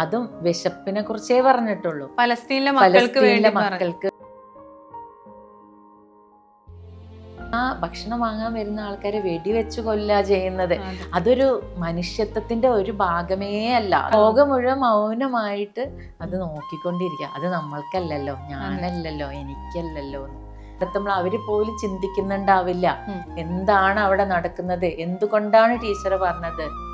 അതും വിശപ്പിനെ കുറിച്ചേ പറഞ്ഞിട്ടുള്ളൂ. പലസ്തീനിലെ മക്കൾക്ക് വേണ്ടി മക്കൾക്ക് ആ ഭക്ഷണം വാങ്ങാൻ വരുന്ന ആൾക്കാരെ വെടിവെച്ച് കൊല്ല ചെയ്യുന്നത്. അതൊരു മനുഷ്യത്വത്തിന്റെ ഒരു ഭാഗമേ അല്ല. ലോകം മുഴുവൻ മൗനമായിട്ട് അത് നോക്കിക്കൊണ്ടിരിക്കുക അത് നമ്മൾക്കല്ലല്ലോ. ഞാനല്ലല്ലോ. എനിക്കല്ലല്ലോ. നമ്മൾ അവർ പോലും ചിന്തിക്കുന്നുണ്ടാവില്ല. എന്താണ് അവിടെ നടക്കുന്നത്? എന്തുകൊണ്ടാണ് ടീച്ചർ പറഞ്ഞത്?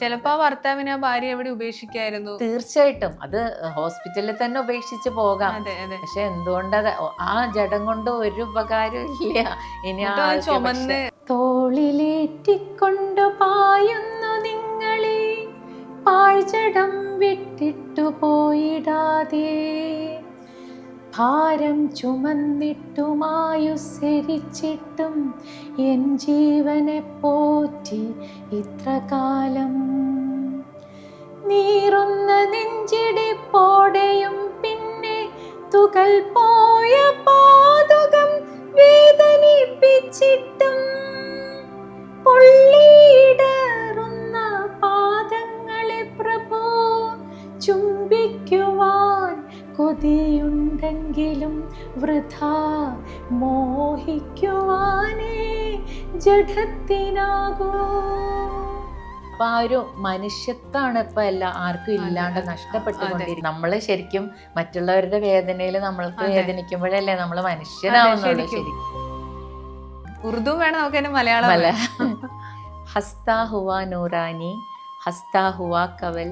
ചിലപ്പോ ആ ഭർത്താവിനെ ആ ഭാര്യ എവിടെ ഉപേക്ഷിക്കായിരുന്നു. തീർച്ചയായിട്ടും. അത് ഹോസ്പിറ്റലിൽ തന്നെ ഉപേക്ഷിച്ച് പോകാം. പക്ഷെ എന്തുകൊണ്ടത്? ആ ജഡം കൊണ്ട് ഒരു ഉപകാരം ഇല്ല. ഇനി ആ ചുമന്ന്. തോളിലേറ്റിക്കൊണ്ടു പായുന്നു നിങ്ങളെ. പാഴ്ചടം വിട്ടിട്ടു പോയിടാതെ. ഭാരം ചുമന്നിട്ടുമായുസരിച്ചിട്ടും എൻ ജീവനെ പോറ്റി ഇത്ര കാലം. നീറുന്ന നെഞ്ചിടിപ്പോടെയും പിന്നെ തുകൽ പോയ പാതുകം വേദനിപ്പിച്ചിട്ടും പൊള്ളിയിടറുന്ന പാദങ്ങളെ പ്രഭു ചുംബിക്കുവാൻ കൊതിയുണ്ടെങ്കിലും വൃഥ മോഹിക്കുവാനേ ജഡത്തിനാകൂ അപ്പൊ ആ ഒരു മനുഷ്യത്വമാണ് ഇപ്പൊ എല്ലാ ആർക്കും ഇല്ലാണ്ട് അതെ. നഷ്ടപ്പെട്ടുകൊണ്ടിരിക്കും നമ്മൾ ശരിക്കും മറ്റുള്ളവരുടെ വേദനയിൽ നമ്മൾക്ക്. വേദനിക്കുമ്പോഴല്ലേ നമ്മൾ മനുഷ്യരാവുന്നുള്ളൂ ശരിക്കും. ഉറുദു വേണം നമുക്ക് മലയാളം അല്ല ഹസ്താഹുവ ഹസ്താ ഹുവ നൂറാനി ഹസ്താഹുവ കവൽ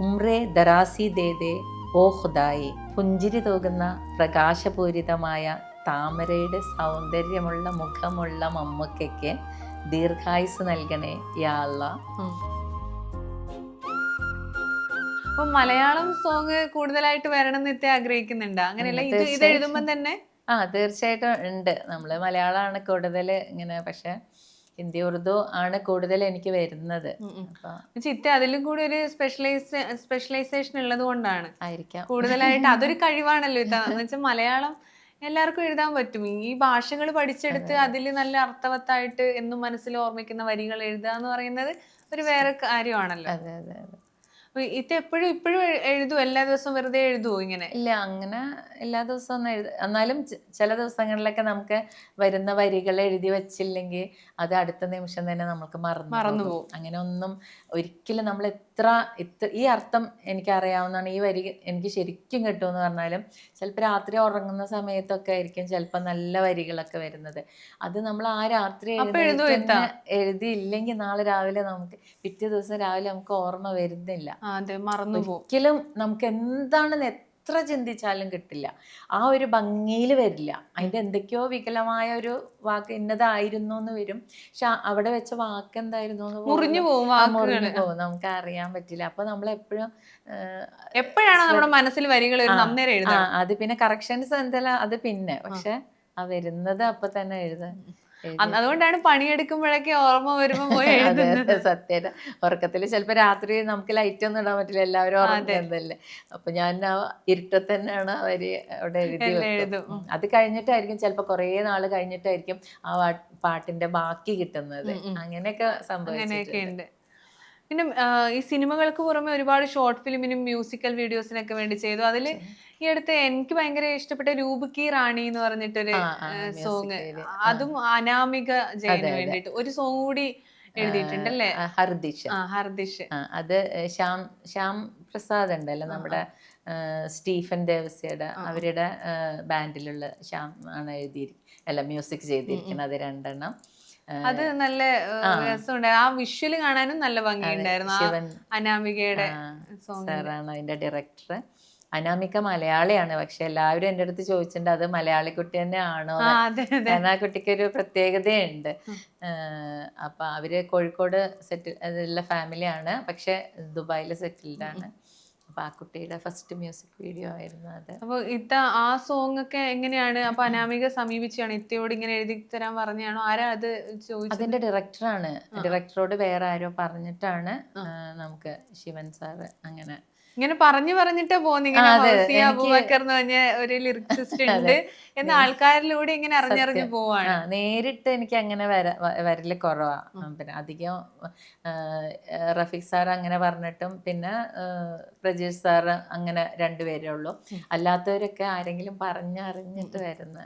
ഉമ്രെ ദറാസി ദേദേ ഓ ഹുദായി പുഞ്ചിരി തൂകുന്ന പ്രകാശപൂരിതമായ താമരയുടെ സൗന്ദര്യമുള്ള മുഖമുള്ള മമ്മൂക്കയ്ക്ക് ദീർഘായുസ് നൽകണേ യാ അല്ലാ അപ്പൊ മലയാളം സോങ് കൂടുതലായിട്ട് വരണം എന്ന് ആഗ്രഹിക്കുന്നുണ്ട്. അങ്ങനെയല്ല? ഇത് ഇത്. എഴുതുമ്പോൾ തന്നെ? ആ തീർച്ചയായിട്ടും ഉണ്ട്. നമ്മൾ മലയാളമാണ് കൂടുതൽ ഇങ്ങനെ പക്ഷെ ഹിന്ദി ഉറുദു ആണ് കൂടുതൽ എനിക്ക് വരുന്നത്. ചിത്ത അതിലും കൂടി ഒരു സ്പെഷ്യലൈസ് സ്പെഷ്യലൈസേഷൻ ഉള്ളത് കൊണ്ടാണ്. ആയിരിക്കാം. കൂടുതലായിട്ട് അതൊരു കഴിവാണല്ലോ ഇതാന്ന് വെച്ചാൽ മലയാളം എല്ലാവർക്കും എഴുതാൻ പറ്റും. ഈ ഭാഷകൾ പഠിച്ചെടുത്ത് അതിൽ നല്ല അർത്ഥവത്തായിട്ട് എന്നും മനസ്സിൽ ഓർമ്മിക്കുന്ന വരികൾ എഴുതുക എന്ന് പറയുന്നത് ഒരു വേറെ കാര്യമാണല്ലോ. അതെ അതെ അതെ. ഇത് എപ്പോഴും ഇപ്പോഴും എഴുതും. എല്ലാ ദിവസവും വെറുതെ എഴുതുമോ ഇങ്ങനെ? ഇല്ല അങ്ങനെ എല്ലാ ദിവസവും ഒന്നും എഴുത എന്നാലും ച- ചില ദിവസങ്ങളിലൊക്കെ നമുക്ക് വരുന്ന വരികൾ എഴുതി വെച്ചില്ലെങ്കിൽ അത് അടുത്ത നിമിഷം തന്നെ നമുക്ക് മറന്നു മറന്നു പോകും. അങ്ങനെ ഒന്നും ഒരിക്കലും നമ്മൾ എത്ര ഇത്ര ഇത്ര ഈ അർത്ഥം എനിക്കറിയാവുന്നതാണ്. ഈ വരി എനിക്ക് ശരിക്കും കിട്ടുമെന്ന് പറഞ്ഞാലും ചിലപ്പോൾ രാത്രി ഉറങ്ങുന്ന സമയത്തൊക്കെ ആയിരിക്കും ചിലപ്പോൾ നല്ല വരികളൊക്കെ വരുന്നത്. അത് നമ്മൾ ആ രാത്രി എഴുതിയില്ലെങ്കിൽ നാളെ രാവിലെ നമുക്ക് പിറ്റേ ദിവസം രാവിലെ നമുക്ക് ഓർമ്മ വരുന്നില്ല. ഒരിക്കലും നമുക്ക് എന്താണെന്ന് എത്ര ചിന്തിച്ചാലും കിട്ടില്ല. ആ ഒരു ഭംഗിയിൽ വരില്ല. അതിന്റെ എന്തൊക്കെയോ വികലമായ ഒരു വാക്ക് ഇന്നതായിരുന്നു എന്ന് വരും. പക്ഷെ അവിടെ വെച്ച വാക്ക് എന്തായിരുന്നു എന്ന് മുറിഞ്ഞു പോകും മുറിഞ്ഞു പോകും. നമുക്ക് അറിയാൻ പറ്റില്ല. അപ്പൊ നമ്മൾ എപ്പോഴും എപ്പോഴാണ് നമ്മുടെ മനസ്സിൽ വരികൾ അത് പിന്നെ കറക്ഷൻസ് എന്തെല്ലാം അത് പിന്നെ. പക്ഷെ ആ വരുന്നത് അപ്പൊ തന്നെ എഴുതാൻ. അതുകൊണ്ടാണ് പണിയെടുക്കുമ്പോഴൊക്കെ ഓർമ്മ വരുമ്പോ പോയി എഴുതുന്നത്. സത്യം. ഉറക്കത്തിൽ ചിലപ്പോ രാത്രി നമുക്ക് ലൈറ്റ് ഒന്നും ഇടാൻ പറ്റില്ല എല്ലാവരും. ഉറങ്ങുന്നതല്ലേ. അപ്പൊ ഞാൻ ഇരുട്ടത്തന്നെയാണ് തന്നെയാണ് അവർ അവിടെ എഴുതി വെക്കും. അത് കഴിഞ്ഞിട്ടായിരിക്കും ചിലപ്പോ കുറേ നാൾ കഴിഞ്ഞിട്ടായിരിക്കും ആ പാട്ടിന്റെ ബാക്കി കിട്ടുന്നത്. അങ്ങനെയൊക്കെ സംഭവിച്ചിട്ടുണ്ട്. പിന്നെ ഈ സിനിമകൾക്ക് പുറമെ ഒരുപാട് ഷോർട്ട് ഫിലിമിനും മ്യൂസിക്കൽ വീഡിയോസിനൊക്കെ വേണ്ടി ചെയ്തു. അതിൽ ഈ അടുത്ത് എനിക്ക് ഭയങ്കര ഇഷ്ടപ്പെട്ട രൂപകി റാണി എന്ന് പറഞ്ഞിട്ടൊരു സോങ് അതും അനാമിക ജയന്. വേണ്ടിയിട്ട്. ഒരു സോങ് കൂടി എഴുതിയിട്ടുണ്ടല്ലേ? ഹർദിഷ്. ഹർദിഷ്. അത് ശ്യാം ശ്യാം പ്രസാദ് ഉണ്ടല്ലോ നമ്മുടെ സ്റ്റീഫൻ ദേവസ്യയുടെ അവരുടെ ബാൻഡിലുള്ള ശ്യാം ആണ് എഴുതിയിരിക്കുന്നത് അല്ല മ്യൂസിക് ചെയ്തിരിക്കുന്നത് അത് രണ്ടെണ്ണം. അത് നല്ല രസമുണ്ട് ആ. വിഷ്വൽ കാണാനും നല്ല ഭംഗിയുണ്ടായിരുന്നു. അനാമികയുടെ സാറാണ് അതിന്റെ ഡയറക്ടർ അനാമിക മലയാളിയാണ്. പക്ഷെ എല്ലാവരും എന്റെ അടുത്ത് ചോദിച്ചിട്ടുണ്ട് അത് മലയാളി കുട്ടി തന്നെ ആണോ ആ കാരണം കുട്ടിക്ക് ഒരു പ്രത്യേകതയുണ്ട്. അപ്പൊ അവർ കോഴിക്കോട് സെറ്റിൽ ഉള്ള ഫാമിലിയാണ് പക്ഷെ ദുബായിൽ സെറ്റിൽഡ് ആണ് അപ്പോൾ ആ കുട്ടിയുടെ ഫസ്റ്റ് മ്യൂസിക് വീഡിയോ ആയിരുന്നു അത്. അപ്പോൾ ഇത്ത ആ സോങ് ഒക്കെ എങ്ങനെയാണ്? അപ്പൊ അനാമിക സമീപിച്ചാണ് ഇത്തയോട് ഇങ്ങനെ എഴുതി തരാൻ പറഞ്ഞാണോ ആരാ അത് ചോദിച്ചത്? അതിന്റെ ഡയറക്ടറാണ് ഡയറക്ടറോട് വേറെ ആരോ പറഞ്ഞിട്ടാണ് നമുക്ക് ശിവൻ സാറ് അങ്ങനെ ഇങ്ങനെ പറഞ്ഞു പറഞ്ഞിട്ട് പോകുന്ന. ഒരു ലിറിക്സിസ്റ്റ് ഉണ്ട്. എന്ന ആൾക്കാരിലൂടെ ഇങ്ങനെ അറിഞ്ഞറിഞ്ഞു. പോവാണ്. നേരിട്ട് എനിക്ക് അങ്ങനെ വര വരൽ കുറവാ. പിന്നെ അധികം റഫീഖ് സാർ അങ്ങനെ പറഞ്ഞിട്ടും പിന്നെ പ്രജേഷ് സാർ അങ്ങനെ രണ്ടുപേരേ ഉള്ളൂ. അല്ലാത്തവരൊക്കെ ആരെങ്കിലും പറഞ്ഞറിഞ്ഞിട്ട് വരുന്ന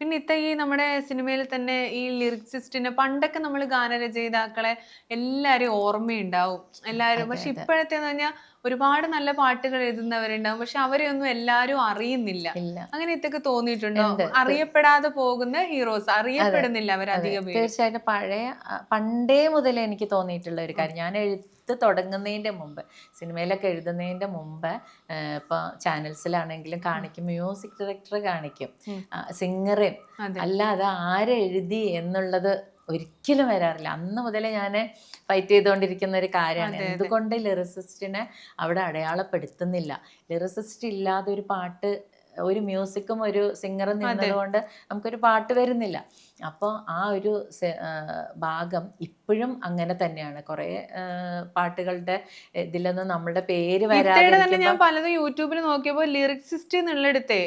പിന്നെ ഇത്ത ഈ നമ്മുടെ സിനിമയിൽ തന്നെ ഈ ലിറിക്സിസ്റ്റിനെ പണ്ടൊക്കെ നമ്മൾ ഗാനരചയിതാക്കളെ എല്ലാരും ഓർമ്മയുണ്ടാവും. എല്ലാവരും പക്ഷെ ഇപ്പോഴത്തെ പറഞ്ഞാൽ ഒരുപാട് നല്ല പാട്ടുകൾ എഴുതുന്നവരുണ്ടാവും. പക്ഷെ അവരെ ഒന്നും എല്ലാരും അറിയുന്നില്ല. അങ്ങനെ ഇതൊക്കെ തോന്നിയിട്ടുണ്ടോ? അറിയപ്പെടാതെ പോകുന്ന ഹീറോസ് അറിയപ്പെടുന്നില്ല അവർ അധികം തീർച്ചയായിട്ടും പഴയ പണ്ടേ മുതൽ എനിക്ക് തോന്നിയിട്ടുള്ള ഒരു കാര്യം. ഞാൻ എഴുത്ത് തുടങ്ങുന്നതിന്റെ മുമ്പ് സിനിമയിലൊക്കെ എഴുതുന്നതിന്റെ മുമ്പ് ഇപ്പോൾ ചാനൽസിലാണെങ്കിലും കാണിക്കും മ്യൂസിക് ഡയറക്ടർ കാണിക്കും സിംഗറേയും. അല്ലാതെ ആരെഴുതി എന്നുള്ളത് ഒരിക്കലും വരാറില്ല. അന്ന് മുതലേ ഞാൻ ഫൈറ്റ് ചെയ്തുകൊണ്ടിരിക്കുന്ന ഒരു കാര്യമാണ്. എന്തുകൊണ്ട് ലിറിസിസ്റ്റിനെ അവിടെ അടയാളപ്പെടുത്തുന്നില്ല? ലിറിസിസ്റ്റ് ഇല്ലാതെ ഒരു പാട്ട് ഒരു മ്യൂസിക്കും ഒരു സിംഗറും നിന്നതുകൊണ്ട് നമുക്കൊരു പാട്ട് വരുന്നില്ല. അപ്പോൾ ആ ഒരു ഭാഗം ഇപ്പോഴും അങ്ങനെ തന്നെയാണ്. കുറേ പാട്ടുകളുടെ ഇതിലൊന്നും നമ്മളുടെ പേര് വരാതെ ഞാൻ പലതും യൂട്യൂബിൽ നോക്കിയപ്പോൾ ലിറിക്സിസ്റ്റ് എന്നുള്ളിടത്തെ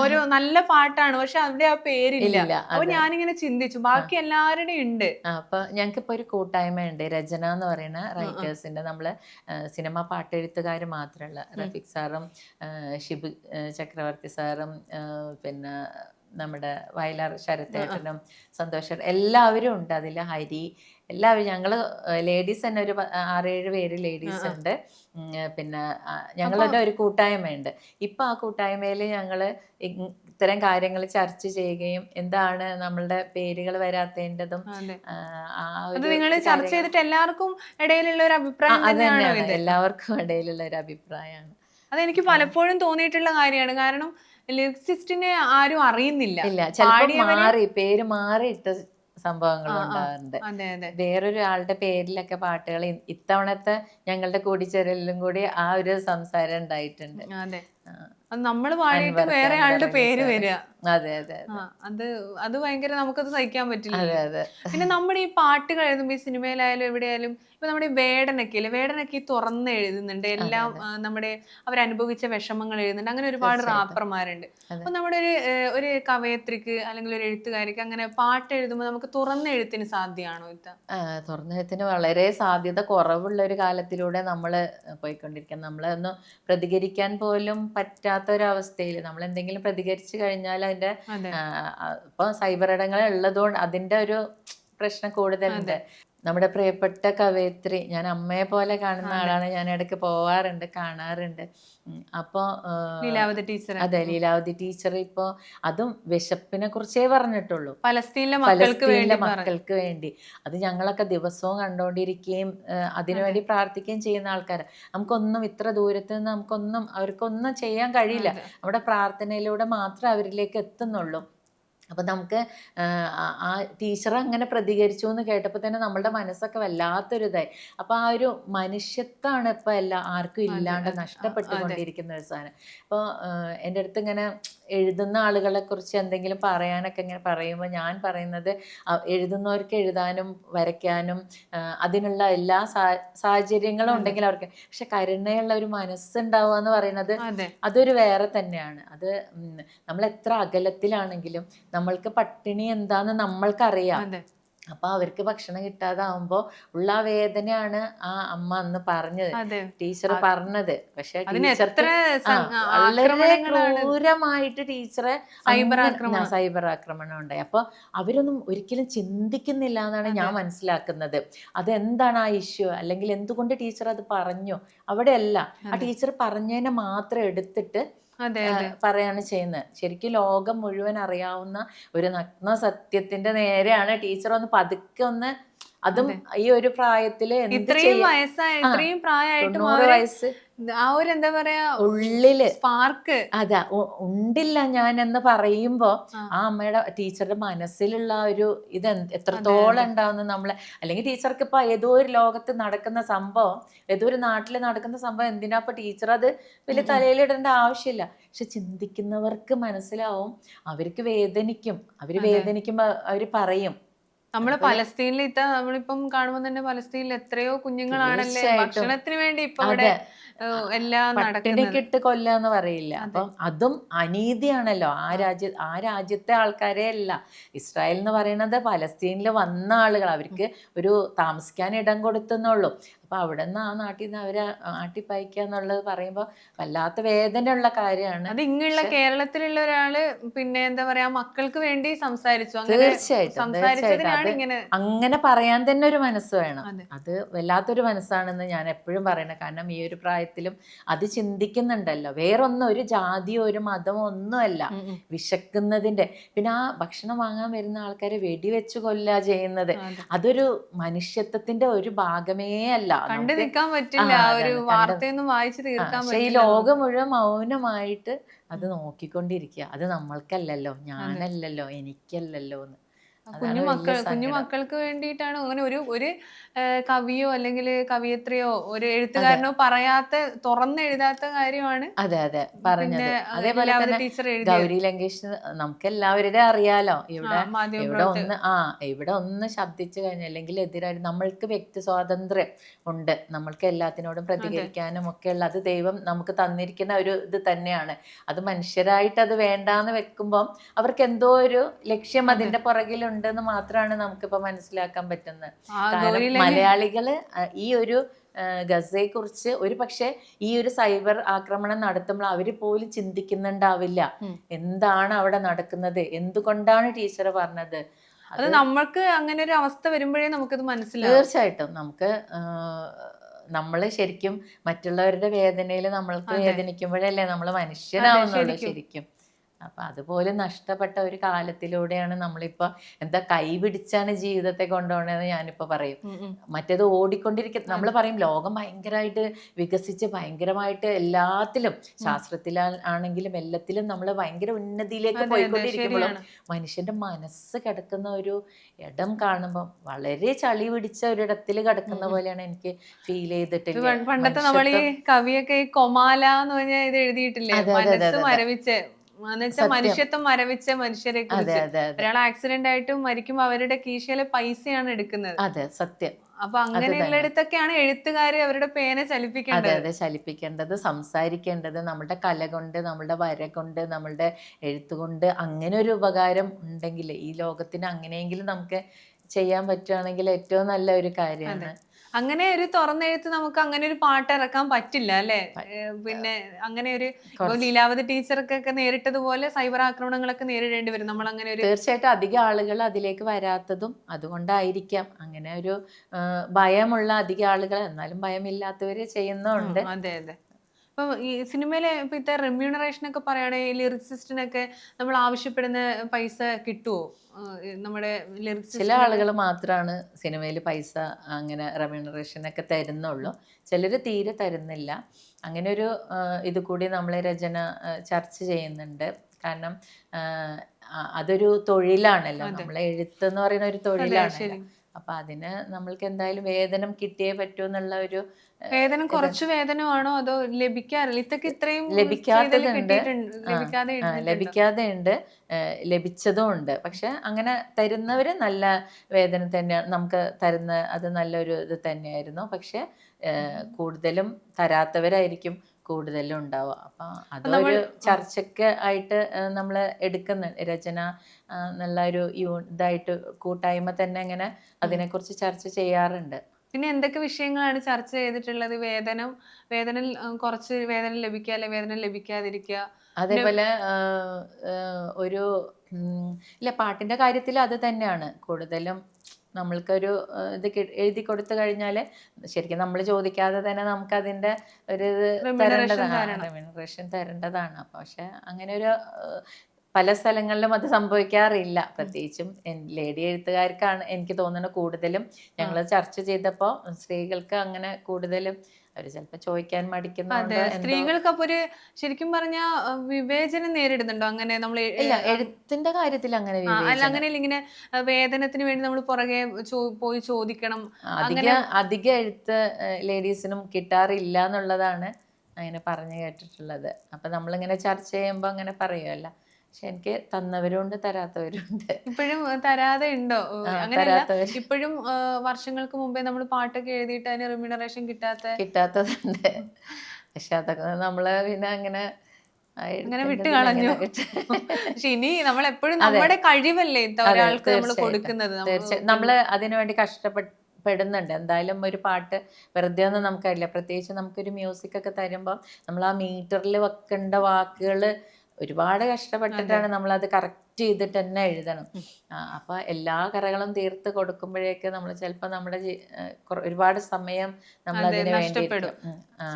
ഓരോ നല്ല പാട്ടാണ് പക്ഷെ അവിടെ ആ പേരില്ല. അപ്പൊ ഞാനിങ്ങനെ ചിന്തിച്ചു ബാക്കി എല്ലാവരുടെയും ഉണ്ട്. അപ്പൊ ഞങ്ങൾക്കിപ്പോ ഒരു കൂട്ടായ്മ ഉണ്ട് രചന എന്ന് പറയുന്ന റൈറ്റേഴ്സിന്റെ നമ്മൾ സിനിമ പാട്ടെഴുത്തുകാർ മാത്രമല്ല. റഫീഖ് സാറും ഷിബു ചക്രവർത്തി സാറും പിന്നെ നമ്മുടെ വയലാർ ശരത്തേട്ടനും സന്തോഷം എല്ലാവരും ഉണ്ട് അതിൽ ഹരി എല്ലാവരും ഞങ്ങൾ ലേഡീസ് തന്നെ ഒരു ആറേഴ് പേര് ലേഡീസ് ഉണ്ട്. പിന്നെ ഞങ്ങളുടെ ഒരു കൂട്ടായ്മയുണ്ട്. ഇപ്പൊ ആ കൂട്ടായ്മയിൽ ഞങ്ങൾ ഇത്തരം കാര്യങ്ങൾ ചർച്ച ചെയ്യുകയും എന്താണ് നമ്മളുടെ പേരുകൾ അത്. നിങ്ങൾ ചർച്ച ചെയ്തിട്ട് എല്ലാവർക്കും ഇടയിലുള്ള ഒരു അഭിപ്രായം എല്ലാവർക്കും ഇടയിലുള്ള ഒരു അഭിപ്രായമാണ്. അതെനിക്ക് പലപ്പോഴും തോന്നിയിട്ടുള്ള കാര്യമാണ്. കാരണം ലിറിക്സിസ്റ്റിനെ ആരും അറിയുന്നില്ല. മാറി പേര് മാറിയിട്ട സംഭവങ്ങൾ ആ, വേറൊരാളുടെ പേരിലൊക്കെ പാട്ടുകൾ ഇത്തവണത്തെ ഞങ്ങളുടെ കൂടിച്ചേരലിലും കൂടി ആ ഒരു സംസാരം ഉണ്ടായിട്ടുണ്ട്. അതെ നമ്മൾ പാടിയിട്ട് വേറെ ആളുടെ പേര്. വരിക. അതെ അതെ അത്. അത് ഭയങ്കര നമുക്കത് സഹിക്കാൻ പറ്റില്ല. അതെ അതെ. പിന്നെ നമ്മുടെ ഈ പാട്ടുകൾ എഴുതുമ്പോൾ ഈ സിനിമയിലായാലും എവിടെയായാലും ഇപ്പൊ നമ്മുടെ ഈ വേടനൊക്കെ അല്ലേ വേടനൊക്കെ ഈ തുറന്ന് എഴുതുന്നുണ്ട്. എല്ലാം നമ്മുടെ അവരനുഭവിച്ച വിഷമങ്ങൾ എഴുതുന്നുണ്ട്. അങ്ങനെ ഒരുപാട്. റാപ്പർമാരുണ്ട്. അപ്പൊ നമ്മുടെ ഒരു ഒരു കവയത്രിക്ക് അല്ലെങ്കിൽ ഒരു എഴുത്തുകാരിക്ക് അങ്ങനെ പാട്ട് എഴുതുമ്പോൾ നമുക്ക് തുറന്ന എഴുത്തിന് സാധ്യമാണോ ഇത്ത തുറന്ന എഴുത്തിന് വളരെ സാധ്യത കുറവുള്ള ഒരു കാലത്തിലൂടെ നമ്മൾ പോയിക്കൊണ്ടിരിക്കുന്നത് നമ്മളൊന്ന് പ്രതികരിക്കാൻ പോലും പറ്റാത്ത ഒരു അവസ്ഥയിൽ നമ്മൾ എന്തെങ്കിലും പ്രതികരിച്ചു കഴിഞ്ഞാൽ അതിന്റെ ഇപ്പൊ സൈബർ ഇടങ്ങൾ ഉള്ളതുകൊണ്ട് അതിന്റെ ഒരു പ്രശ്നം കൂടുതലുണ്ട്. നമ്മുടെ പ്രിയപ്പെട്ട കവയത്രി. ഞാൻ അമ്മയെ പോലെ കാണുന്ന ആളാണ്. ഞാൻ ഇടയ്ക്ക് പോവാറുണ്ട് കാണാറുണ്ട്. അപ്പോ ലീലാവതി ടീച്ചർ അതെ ലീലാവതി ടീച്ചർ ഇപ്പോ അതും വിശപ്പിനെ കുറിച്ചേ പറഞ്ഞിട്ടുള്ളൂ. പലസ്തീനിലെ മക്കൾക്ക് വേണ്ടി മക്കൾക്ക് വേണ്ടി. അത് ഞങ്ങളൊക്കെ ദിവസവും കണ്ടുകൊണ്ടിരിക്കുകയും അതിനുവേണ്ടി പ്രാർത്ഥിക്കുകയും ചെയ്യുന്ന ആൾക്കാർ നമുക്കൊന്നും ഇത്ര ദൂരത്ത് നിന്ന് നമുക്കൊന്നും അവർക്കൊന്നും ചെയ്യാൻ കഴിയില്ല. നമ്മുടെ പ്രാർത്ഥനയിലൂടെ മാത്രമേ അവരിലേക്ക് എത്തുന്നുള്ളൂ. അപ്പം നമുക്ക് ആ- ടീച്ചർ അങ്ങനെ പ്രതികരിച്ചു എന്ന് കേട്ടപ്പോൾ തന്നെ നമ്മളുടെ മനസ്സൊക്കെ വല്ലാത്തൊരിതായി അപ്പം ആ ഒരു മനുഷ്യത്വമാണ് ഇപ്പം എല്ലാ ആർക്കും ഇല്ലാണ്ട്. നഷ്ടപ്പെട്ടുകൊണ്ടിരിക്കുന്ന ഒരു സാധനം അപ്പോൾ എന്റെ അടുത്ത് ഇങ്ങനെ എഴുതുന്ന ആളുകളെ കുറിച്ച് എന്തെങ്കിലും പറയാനൊക്കെ ഇങ്ങനെ പറയുമ്പോൾ ഞാൻ പറയുന്നത് എഴുതുന്നവർക്ക് എഴുതാനും വരയ്ക്കാനും അതിനുള്ള എല്ലാ സാഹചര്യങ്ങളും ഉണ്ടെങ്കിൽ അവർക്ക് പക്ഷെ കരുണയുള്ള ഒരു മനസ്സുണ്ടാവുക എന്ന് പറയുന്നത് അതൊരു വേറെ തന്നെയാണ്. അത് നമ്മൾ എത്ര അകലത്തിലാണെങ്കിലും നമ്മൾക്ക് പട്ടിണി എന്താന്ന് നമ്മൾക്കറിയാം. അപ്പൊ അവർക്ക് ഭക്ഷണം കിട്ടാതാവുമ്പോ ഉള്ള ആ വേദനയാണ് ആ അമ്മ അന്ന് പറഞ്ഞത്. ടീച്ചർ പറഞ്ഞത്. പക്ഷെ ടീച്ചർ വളരെ ക്രൂരമായിട്ട് ടീച്ചറെ സൈബർ ആക്രമണം. ഉണ്ടായി. അപ്പൊ അവരൊന്നും ഒരിക്കലും ചിന്തിക്കുന്നില്ല എന്നാണ് ഞാൻ മനസ്സിലാക്കുന്നത്. അതെന്താണ് ആ ഇഷ്യൂ? അല്ലെങ്കിൽ എന്തുകൊണ്ട് ടീച്ചർ അത് പറഞ്ഞു? അവിടെയല്ല. ആ ടീച്ചർ പറഞ്ഞതിനെ മാത്രം എടുത്തിട്ട് പറയാണ് ചെയ്യുന്നത്. ശരിക്കും ലോകം മുഴുവൻ അറിയാവുന്ന ഒരു നഗ്ന സത്യത്തിന്റെ നേരെയാണ് ടീച്ചർ ഒന്ന് പതുക്കെ ഒന്ന് അതും ഈ ഒരു പ്രായത്തിൽ ഇത്രയും വയസ്സായ ഇത്രയും പ്രായമായിട്ട് വയസ്സ്. ആ ഒരു എന്താ പറയാ ഉള്ളിൽ. സ്പാർക്ക്. അതാ ഉണ്ടില്ല ഞാൻ എന്ന് പറയുമ്പോ ആ. അമ്മയുടെ ടീച്ചറുടെ മനസ്സിലുള്ള ഒരു ഇത് എത്രത്തോളം ഉണ്ടാവുന്ന നമ്മളെ. അല്ലെങ്കിൽ ടീച്ചർക്ക് ഇപ്പൊ ഏതോ ഒരു ലോകത്ത് നടക്കുന്ന സംഭവം ഏതോ ഒരു നാട്ടിൽ നടക്കുന്ന സംഭവം എന്തിനാ ഇപ്പൊ ടീച്ചർ അത് വലിയ തലയിലിടേണ്ട ആവശ്യമില്ല. പക്ഷെ ചിന്തിക്കുന്നവർക്ക് മനസ്സിലാവും അവർക്ക് വേദനിക്കും. അവർ. വേദനിക്കുമ്പോ അവർ പറയും. നമ്മൾ പലസ്തീനിൽ ഇത്ത നമ്മളിപ്പം കാണുമ്പോൾ തന്നെ പലസ്തീനിൽ എത്രയോ കുഞ്ഞുങ്ങളാണല്ലേ. ഭക്ഷണത്തിന് വേണ്ടി ഇപ്പൊ അതെ. എല്ലാം നടക്കുന്നത്. കൊല്ല എന്ന് പറയില്ല. അപ്പം അതും അനീതിയാണല്ലോ. ആ രാജ്യ ആ രാജ്യത്തെ ആൾക്കാരെ അല്ല. ഇസ്രായേൽ എന്ന് പറയുന്നത് പലസ്തീനിൽ വന്ന ആളുകൾ അവർക്ക് ഒരു താമസിക്കാൻ ഇടം കൊടുത്തെന്നുള്ളൂ അപ്പൊ അവിടെ നിന്ന് ആ നാട്ടിൽ നിന്ന് അവരെ ആട്ടിപ്പായിക്കുക എന്നുള്ളത് പറയുമ്പോൾ വല്ലാത്ത വേദനയുള്ള കാര്യമാണ്. അത് ഇങ്ങുള്ള കേരളത്തിലുള്ള ഒരാൾ പിന്നെ എന്താ പറയാ മക്കൾക്ക് വേണ്ടി സംസാരിച്ചു. തീർച്ചയായിട്ടും അങ്ങനെ പറയാൻ തന്നെ ഒരു മനസ്സ് വേണം. അത്. വല്ലാത്തൊരു മനസ്സാണെന്ന് ഞാൻ എപ്പോഴും പറയണത് കാരണം ഈ ഒരു പ്രായത്തിലും അത് ചിന്തിക്കുന്നുണ്ടല്ലോ. വേറൊന്നും ഒരു ജാതിയോ ഒരു മതമോ ഒന്നുമല്ല. വിശക്കുന്നതിന്റെ. പിന്നെ ആ ഭക്ഷണം വാങ്ങാൻ വരുന്ന ആൾക്കാരെ വെടിവെച്ച് കൊല്ല ചെയ്യുന്നത്. അതൊരു മനുഷ്യത്വത്തിന്റെ ഒരു ഭാഗമേ അല്ല. കണ്ടു നിൽക്കാൻ പറ്റില്ല. ഒരു വാർത്തയൊന്നും വായിച്ചു തീർക്കാൻ പറ്റില്ല ഈ ലോകം മുഴുവൻ മൗനമായിട്ട് അത് നോക്കിക്കൊണ്ടിരിക്കുക. അത് നമ്മൾക്കല്ലല്ലോ. ഞാനല്ലല്ലോ. എനിക്കല്ലല്ലോ എന്ന് കുഞ്ഞു മക്കൾ കുഞ്ഞു മക്കൾക്ക് വേണ്ടിയിട്ടാണ് അങ്ങനെ ഒരു ഒരു കവിയോ അല്ലെങ്കിൽ കവിയത്രിയോ ഒരു എഴുത്തുകാരനോ പറയാത്ത തുറന്നെഴുതാത്ത കാര്യമാണ്. അതെ അതെ. പറഞ്ഞത്. അതേപോലെ ഗൗരി ലങ്കേഷ് നമുക്ക് എല്ലാവരുടെ അറിയാലോ. ഇവിടെ ഇവിടെ ഒന്ന് ആ ഇവിടെ ഒന്ന് ശബ്ദിച്ചു കഴിഞ്ഞാൽ അല്ലെങ്കിൽ എതിരായി നമ്മൾക്ക് വ്യക്തി സ്വാതന്ത്ര്യം ഉണ്ട്. നമ്മൾക്ക് എല്ലാത്തിനോടും പ്രതികരിക്കാനും ഒക്കെ ഉള്ള അത് ദൈവം നമുക്ക് തന്നിരിക്കുന്ന ഒരു ഇത് തന്നെയാണ്. അത് മനുഷ്യരായിട്ട് അത് വേണ്ടാന്ന് വെക്കുമ്പം അവർക്ക് എന്തോ ഒരു ലക്ഷ്യം അതിന്റെ പുറകിലുണ്ടെന്ന് മാത്രമാണ് നമുക്കിപ്പോ മനസ്സിലാക്കാൻ പറ്റുന്നത്. കാരണം മലയാളികൾ ഈ ഒരു ഗസയെ കുറിച്ച് ഒരു പക്ഷേ ഈ ഒരു സൈബർ ആക്രമണം നടത്തുമ്പോൾ അവർ പോലും ചിന്തിക്കുന്നുണ്ടാവില്ല. എന്താണ് അവിടെ നടക്കുന്നത്? എന്തുകൊണ്ടാണ് ടീച്ചർ പറഞ്ഞത്? അത് നമ്മൾക്ക് അങ്ങനെ ഒരു അവസ്ഥ വരുമ്പോഴേ നമുക്കത് മനസ്സിലാവും. തീർച്ചയായിട്ടും. നമുക്ക് നമ്മൾ ശരിക്കും മറ്റുള്ളവരുടെ വേദനയിൽ നമ്മൾക്ക്. വേദനിക്കുമ്പോഴല്ലേ നമ്മൾ മനുഷ്യനാവുന്നുള്ളൂ ശരിക്കും. അപ്പൊ അതുപോലെ നഷ്ടപ്പെട്ട ഒരു കാലത്തിലൂടെയാണ് നമ്മളിപ്പോ എന്താ കൈപിടിച്ചാണ് ജീവിതത്തെ കൊണ്ടുപോകണതെന്ന് ഞാനിപ്പോ പറയും. മറ്റേത് ഓടിക്കൊണ്ടിരിക്കുന്ന നമ്മൾ പറയും ലോകം ഭയങ്കരമായിട്ട് വികസിച്ച് ഭയങ്കരമായിട്ട് എല്ലാത്തിലും ശാസ്ത്രത്തിലാണെങ്കിലും എല്ലാത്തിലും നമ്മൾ ഭയങ്കര ഉന്നതിയിലേക്ക് പോയിക്കൊണ്ടിരിക്കുമ്പോഴും മനുഷ്യന്റെ മനസ്സ് കിടക്കുന്ന ഒരു ഇടം കാണുമ്പോൾ വളരെ ചളി പിടിച്ച ഒരിടത്തിൽ കിടക്കുന്ന പോലെയാണ് എനിക്ക് ഫീൽ ചെയ്തിട്ട് പണ്ടത്തെ നമ്മൾ ഈ കവിയൊക്കെ ഈ കൊമാല എന്ന് പറഞ്ഞാൽ ഇത് എഴുതിയിട്ടില്ലേ? മനസ്സ്. മരവിച്ച് എന്നുവെച്ചാൽ മനുഷ്യത്വം മരവിച്ച മനുഷ്യരെ കുറിച്ച് ഒരാൾ ആക്സിഡന്റ് ആയിട്ട് മരിക്കുമ്പോ അവരുടെ കീശയിലെ പൈസയാണ് എടുക്കുന്നത്. അതെ സത്യം. അപ്പൊ അങ്ങനെയുള്ളിടത്തൊക്കെയാണ് എഴുത്തുകാര് അവരുടെ പേന ചലിപ്പിക്കേണ്ടത്. അതെ ചലിപ്പിക്കേണ്ടത് സംസാരിക്കേണ്ടത് നമ്മുടെ കല കൊണ്ട് നമ്മളുടെ വര കൊണ്ട് നമ്മളുടെ എഴുത്തുകൊണ്ട് അങ്ങനെ ഒരു ഉപകാരം ഉണ്ടെങ്കിൽ ഈ ലോകത്തിന് അങ്ങനെയെങ്കിലും നമുക്ക് ചെയ്യാൻ പറ്റുകയാണെങ്കിൽ ഏറ്റവും നല്ല ഒരു കാര്യമാണ്. അങ്ങനെ ഒരു തുറന്നെഴുത്ത് നമുക്ക് അങ്ങനെ ഒരു പാട്ട് ഇറക്കാൻ പറ്റില്ല അല്ലെ? പിന്നെ അങ്ങനെ ഒരു ലീലാവതി ടീച്ചർക്കൊക്കെ നേരിട്ടതുപോലെ സൈബർ ആക്രമണങ്ങളൊക്കെ നേരിടേണ്ടി വരും. നമ്മൾ അങ്ങനെ ഒരു തീർച്ചയായിട്ടും അധികം ആളുകൾ അതിലേക്ക് വരാത്തതും അതുകൊണ്ടായിരിക്കാം. അങ്ങനെ ഒരു ഭയമുള്ള അധികം ആളുകൾ എന്നാലും ഭയമില്ലാത്തവര് ചെയ്യുന്നുണ്ട്. അതെ അതെ. ഇപ്പൊ ഈ സിനിമയിലെ ഇപ്പൊ ഇത്തെ റെമ്യൂണറേഷൻ ഒക്കെ പറയുകയാണെങ്കിൽ ലിറിക്സിസ്റ്റിനൊക്കെ നമ്മൾ ആവശ്യപ്പെടുന്ന പൈസ കിട്ടുമോ നമ്മുടെ ലിറിക്സ് ചില ആളുകൾ മാത്രമാണ് സിനിമയിൽ പൈസ അങ്ങനെ റെമ്യൂണറേഷൻ ഒക്കെ തരുന്നുള്ളൂ. ചിലർ തീരെ തരുന്നില്ല. അങ്ങനെ ഒരു ഇത് കൂടി നമ്മൾ രചന ചർച്ച ചെയ്യുന്നുണ്ട്. കാരണം അതൊരു തൊഴിലാണല്ലോ. നമ്മളെ എഴുത്ത് എന്ന് പറയുന്ന ഒരു തൊഴിലാണ് തൊഴിലാണല്ലോ. അപ്പൊ അതിന് നമ്മൾക്ക് എന്തായാലും വേതനം കിട്ടിയേ പറ്റൂ എന്നുള്ള ഒരു വേതനം കുറച്ച് വേതനമാണോ അതോ ലഭിക്കാറില്ല ഇതൊക്കെ ഇത്രയും ലഭിക്കാത്തതുണ്ട്. ലഭിക്കാതെ ഉണ്ട്. ലഭിച്ചതും ഉണ്ട്. പക്ഷെ അങ്ങനെ തരുന്നവര് നല്ല വേദന തന്നെയാണ് നമുക്ക് തരുന്ന അത് നല്ലൊരു ഇത് തന്നെയായിരുന്നു. പക്ഷെ കൂടുതലും തരാത്തവരായിരിക്കും കൂടുതലും ഉണ്ടാവുക. അപ്പൊ അതൊരു ചർച്ചയ്ക്ക് ആയിട്ട് നമ്മൾ എടുക്കുന്ന രചന നല്ല ഒരു യൂ- ഇതായിട്ട് കൂട്ടായ്മ തന്നെ അങ്ങനെ അതിനെക്കുറിച്ച് ചർച്ച ചെയ്യാറുണ്ട്. പിന്നെ എന്തൊക്കെ വിഷയങ്ങളാണ് ചർച്ച ചെയ്തിട്ടുള്ളത്? വേതനം വേതനം കുറച്ച് വേതനം ലഭിക്കുക അല്ലെ വേതനം ലഭിക്കാതിരിക്കുക. അതേപോലെ ഒരു ഇല്ല പാട്ടിന്റെ കാര്യത്തിൽ അത് തന്നെയാണ്. കൂടുതലും നമ്മൾക്കൊരു ഇത് എഴുതി കൊടുത്തു കഴിഞ്ഞാൽ ശരിക്കും നമ്മൾ ചോദിക്കാതെ തന്നെ നമുക്ക് അതിന്റെ ഒരു ഇത് തരേണ്ടതാണ്. റെമ്യൂണറേഷൻ തരേണ്ടതാണ്. പക്ഷെ അങ്ങനെ ഒരു പല സ്ഥലങ്ങളിലും അത് സംഭവിക്കാറില്ല. പ്രത്യേകിച്ചും ലേഡി എഴുത്തുകാർക്കാണ് എനിക്ക് തോന്നുന്നത് കൂടുതലും. ഞങ്ങൾ ചർച്ച ചെയ്തപ്പോൾ സ്ത്രീകൾക്ക് അങ്ങനെ കൂടുതലും അവർ ചിലപ്പോൾ ചോദിക്കാൻ മടിക്കുന്ന സ്ത്രീകൾക്ക് അപ്പൊ ഒരു ശരിക്കും പറഞ്ഞ വിവേചനം നേരിടുന്നുണ്ടോ? അങ്ങനെ നമ്മൾ എഴുത്തിന്റെ കാര്യത്തിൽ അങ്ങനെ അല്ല അങ്ങനെ ഇങ്ങനെ വേദനത്തിന് വേതനത്തിന് വേണ്ടി നമ്മൾ പുറകെ പോയി ചോദിക്കണം. അധിക അധിക എഴുത്ത് ലേഡീസിനും കിട്ടാറില്ല എന്നുള്ളതാണ് അങ്ങനെ പറഞ്ഞു കേട്ടിട്ടുള്ളത്. അപ്പൊ നമ്മളിങ്ങനെ ചർച്ച ചെയ്യുമ്പോൾ അങ്ങനെ പറയുമല്ല പക്ഷെ എനിക്ക് തന്നവരുണ്ട് തരാത്തവരുണ്ട്. ഇപ്പോഴും തരാതെ ഉണ്ടോ? അങ്ങനെ ഇപ്പോഴും വർഷങ്ങൾക്ക് മുമ്പേ നമ്മൾ പാട്ടൊക്കെ എഴുതിയിട്ട് അതിന് റിമ്യൂണറേഷൻ കിട്ടാത്ത കിട്ടാത്തതുണ്ട്. പക്ഷെ അതൊക്കെ നമ്മൾ പിന്നെ അങ്ങനെ അങ്ങനെ വിട്ടു കളഞ്ഞു. പക്ഷെ ഇനി നമ്മൾ എപ്പോഴും നമ്മുടെ കഴിവല്ലേ ഒരാൾക്ക് നമ്മൾ കൊടുക്കുന്നത്? നമ്മൾ അതിനുവേണ്ടി കഷ്ടപ്പെടുന്നുണ്ട്. എന്തായാലും ഒരു പാട്ട് വെറുതെ ഒന്നും നമുക്കറിയില്ല. പ്രത്യേകിച്ച് നമുക്കൊരു മ്യൂസിക് ഒക്കെ തരുമ്പോൾ നമ്മൾ ആ മീറ്ററിൽ വെക്കേണ്ട വാക്കുകൾ ഒരുപാട് കഷ്ടപ്പെട്ടിട്ടാണ് നമ്മൾ അത് കറക്റ്റ് ചെയ്തിട്ട് തന്നെ എഴുതണം. അപ്പൊ എല്ലാ കറകളും തീർത്ത് കൊടുക്കുമ്പോഴേക്ക് നമ്മൾ ചിലപ്പോൾ നമ്മുടെ ഒരുപാട് സമയം നമ്മൾ അതിന് വേണ്ടി.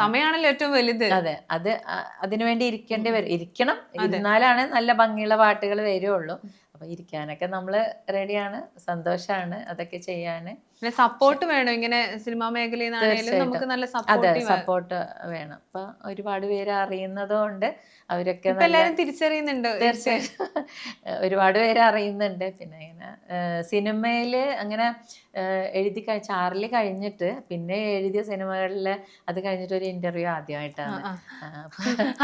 സമയമാണല്ലോ ഏറ്റവും വലുത്. അതെ അത് അതിനു അതിനുവേണ്ടി ഇരിക്കേണ്ടി വരും. ഇരിക്കണം. ഇരുന്നാലാണ് നല്ല ഭംഗിയുള്ള പാട്ടുകൾ വരുള്ളൂ. അപ്പൊ ഇരിക്കാനൊക്കെ നമ്മൾ റെഡിയാണ് സന്തോഷാണ്. അതൊക്കെ ചെയ്യാന്. പിന്നെ സപ്പോർട്ട് വേണം. ഇങ്ങനെ സിനിമാ മേഖലയിൽ നമുക്ക് നല്ല അതെ സപ്പോർട്ട് വേണം. അപ്പൊ ഒരുപാട് പേര് അറിയുന്നതുകൊണ്ട് അവരൊക്കെ എല്ലാരും തിരിച്ചറിയുന്നുണ്ട്. തീർച്ചയായിട്ടും. ഒരുപാട് പേര് അറിയുന്നുണ്ട്. പിന്നെ ഇങ്ങനെ സിനിമയിൽ അങ്ങനെ എഴുതി ചാർലി കഴിഞ്ഞിട്ട് പിന്നെ എഴുതിയ സിനിമകളിൽ അത് കഴിഞ്ഞിട്ട് ഒരു ഇന്റർവ്യൂ ആദ്യമായിട്ടാണ്.